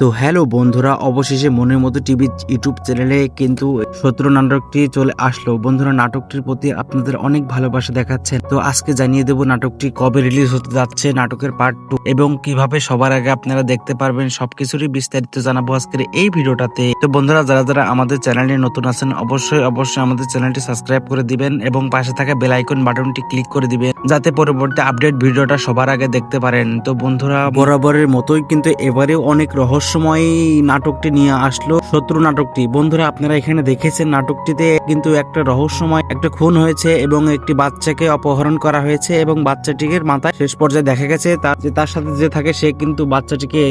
তো হ্যালো বন্ধুরা, অবশেষে মনের মতো টিভি ইউটিউব চ্যানেলে কিন্তু শত্রু নাটকটি চলে আসলো। বন্ধুরা, নাটকটির প্রতি আপনাদের অনেক ভালোবাসা দেখাচ্ছেন তো আজকে জানিয়ে দেব নাটকটি কবে রিলিজ হতে যাচ্ছে, নাটকের পার্ট টু এবং কীভাবে সবার আগে আপনারা দেখতে পারবেন সবকিছুরই বিস্তারিত জানাব আজকের এই ভিডিওটাতে। তো বন্ধুরা, যারা যারা আমাদের চ্যানেলে নতুন আছেন, অবশ্যই অবশ্যই আমাদের চ্যানেলটি সাবস্ক্রাইব করে দিবেন এবং পাশে থাকা বেল আইকন বাটনটি ক্লিক করে দিবেন, যাতে পরবর্তী আপডেট ভিডিওটা সবার আগে দেখতে পারেন। তো বন্ধুরা, বরাবরের মতোই কিন্তু এবারেও অনেক রহস্যময় নাটকটি নিয়ে আসলো শত্রু নাটকটি। বন্ধুরা, আপনারা এখানে দেখেছেন নাটকটিতে কিন্তু একটা রহস্যময় একটা খুন হয়েছে এবং একটি বাচ্চাকে অপহরণ করা হয়েছে এবং বাচ্চাটিকে মাথায় শেষ পর্যায়ে দেখা গেছে তার সাথে যে থাকে সে কিন্তু বাচ্চাটিকে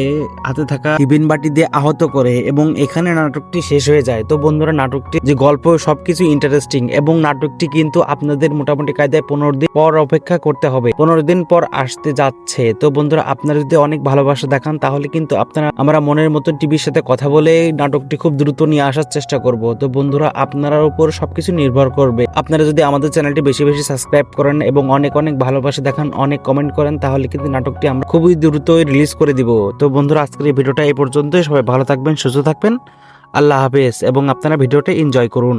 হাতে থাকা টিফিন বাটি দিয়ে আহত করে এবং এখানে নাটকটি শেষ হয়ে যায়। তো বন্ধুরা, নাটকটি যে গল্প সবকিছু ইন্টারেস্টিং এবং নাটকটি কিন্তু আপনাদের মোটামুটি কায়দায় পনেরো দিন পর অপেক্ষা করতে হবে, পনেরো দিন পর আসতে যাচ্ছে। তো বন্ধুরা, আপনারা যদি অনেক ভালোবাসা দেখান তাহলে কিন্তু আপনারা আমরা মনের মতো টিভির সাথে কথা বলে নাটকটি খুব দ্রুত নিয়ে আসার চেষ্টা করব। তো বন্ধুরা আপনার উপর সবকিছু নির্ভর করবে। আপনারা যদি আমাদের চ্যানেলটি বেশি বেশি সাবস্ক্রাইব করেন এবং অনেক অনেক ভালোবাসা দেখান, অনেক কমেন্ট করেন, তাহলে কিন্তু নাটকটি আমরা খুবই দ্রুত রিলিজ করে দিব। তো বন্ধুরা, আজকের এই ভিডিওটা এই পর্যন্তই। সবাই ভালো থাকবেন, সুস্থ থাকবেন। আল্লাহ হাফেজ এবং আপনারা ভিডিওটা এনজয় করুন।